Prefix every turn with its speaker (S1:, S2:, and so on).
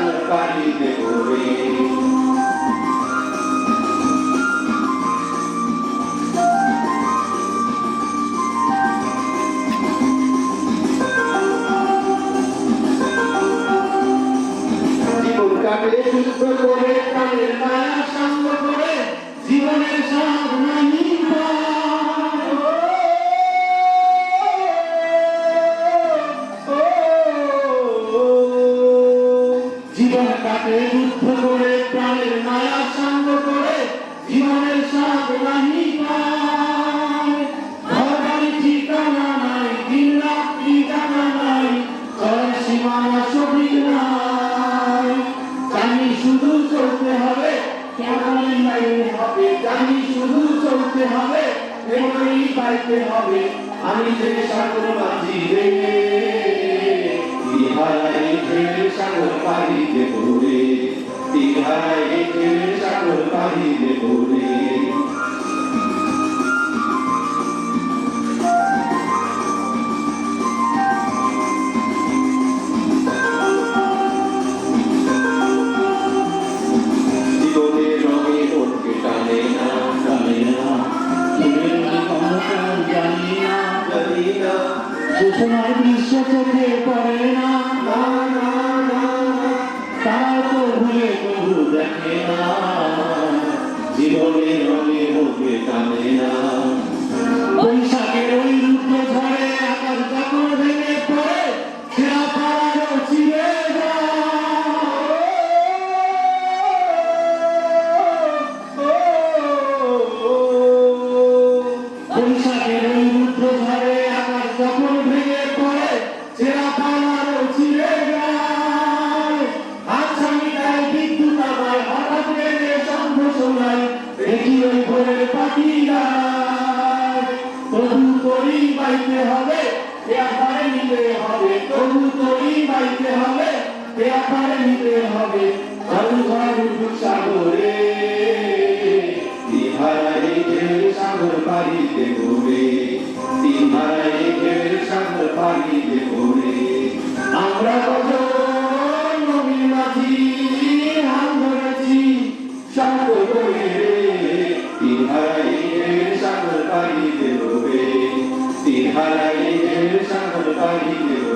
S1: ঢেউ সাগর পাড়ি দেবো জীবন কাটে যুদ্ধ করে, প্রাণের মায়া সঙ্গ করে, জীবনের সব নাহি পায়। শুধু চলতে হবে, কেমনই লাইনে হবে। জানি শুধু চলতে হবে কেমনই পাইতে হবে। আমি যে সাগর মাঝি রে।
S2: সূচনার দৃশ্য চোখে পড়ে না দেখে না
S1: জীবনের রঙে মনকে টানে না
S2: বৈশাখের ওই রুদ্র ঝড়ে আকাশ যখন ভেঙে পড়ে সেরা পাড়ারও চিরে বৈশাখের দেখি ওই সাগরে
S1: তিহারাই ঢেউ সাগর পাড়ি দেব রে তিহারাই ঢেউ সাগর পাড়ি দেব সাগর পাড়ি